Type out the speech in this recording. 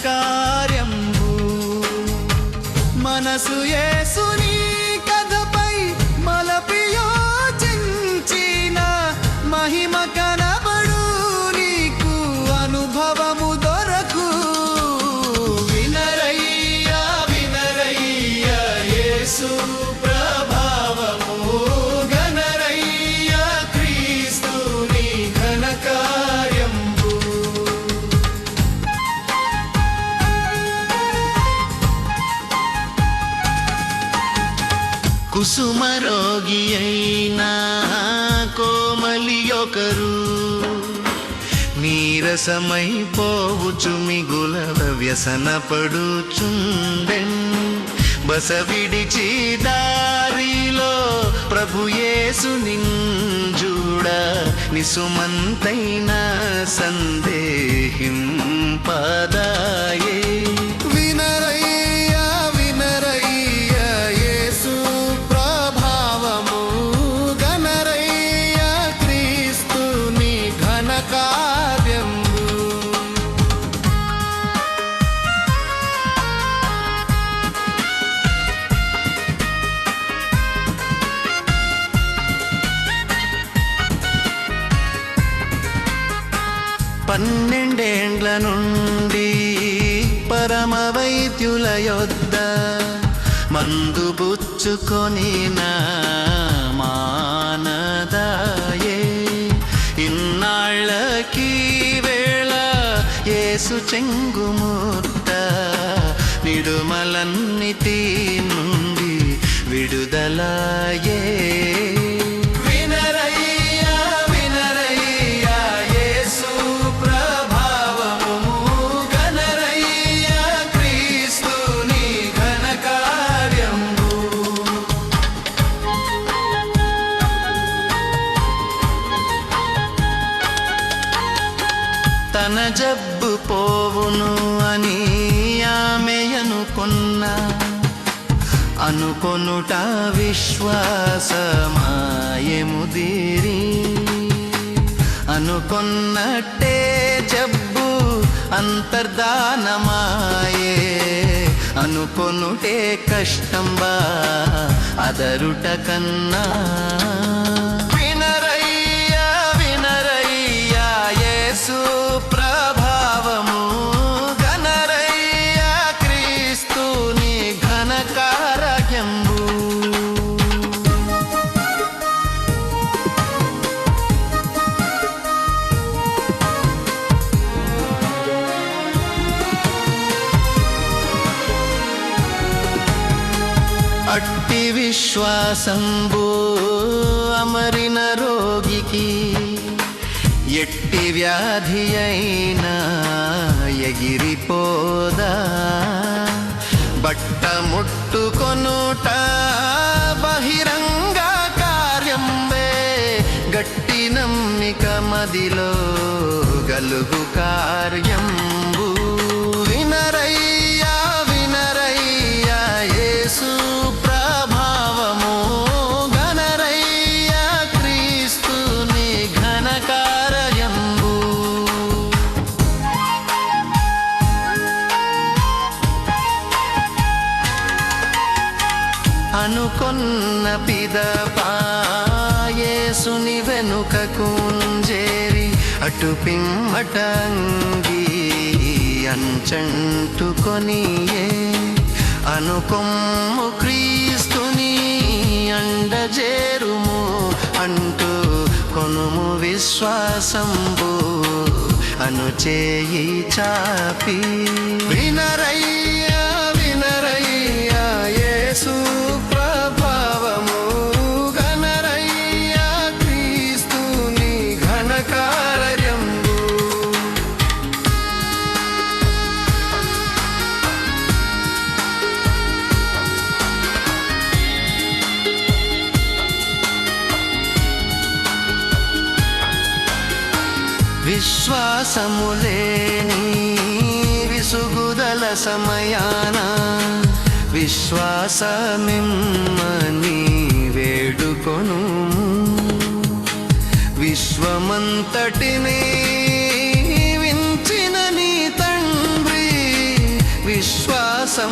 కార్యంబు మనసు ఏసుని కుసుమరోగి అయినా కోమలి ఒకరు నీరసమై పోవుచు మిగుల వ్యసన పడుచుండెన్ బస విడిచి దారిలో ప్రభుయేసు నింజూడ నిసుమంతైన సందేహింపదాయే పన్నెండేండ్ల నుండి పరమ వైద్యుల యొద్ద మందు పుచ్చుకొని మానదాయే. ఇన్నాళ్ళకి వేళ ఏసు చెంగుమూర్త నిడుమలన్నిటి నుండి విడుదలాయే తన జబ్బు పోవును అని ఆమె అనుకున్నా. అనుకొనుట విశ్వాసమాయముదిరి. అనుకున్నట్టే జబ్బు అంతర్ధానమాయే. అనుకొనుటే కష్టంబా అదరుట కన్నా. విశ్వాసంబు అమరిన రోగికి ఎట్టి వ్యాధి అయినా ఎగిరిపోదా? బట్ట ముట్టుకొనుట బహిరంగ కార్యంబే గట్టి నమ్మిక మదిలో గలుగు కార్యం పిదపాయేసుని వెనుక కుంజేరి అటు పిమ్మటంగి అంచంటుకొనియే. అనుకొమ్ము క్రీస్తుని అండజేరుము అంటూ కొనుము విశ్వాసంబు అనుచేయి చాపి. వినరై విశ్వాసములేని విసుగుదల సమయాన విశ్వాసమిమ్మని వేడుకొను. విశ్వమంతటిని వించిన నీ తండ్రి విశ్వాసంబునుగా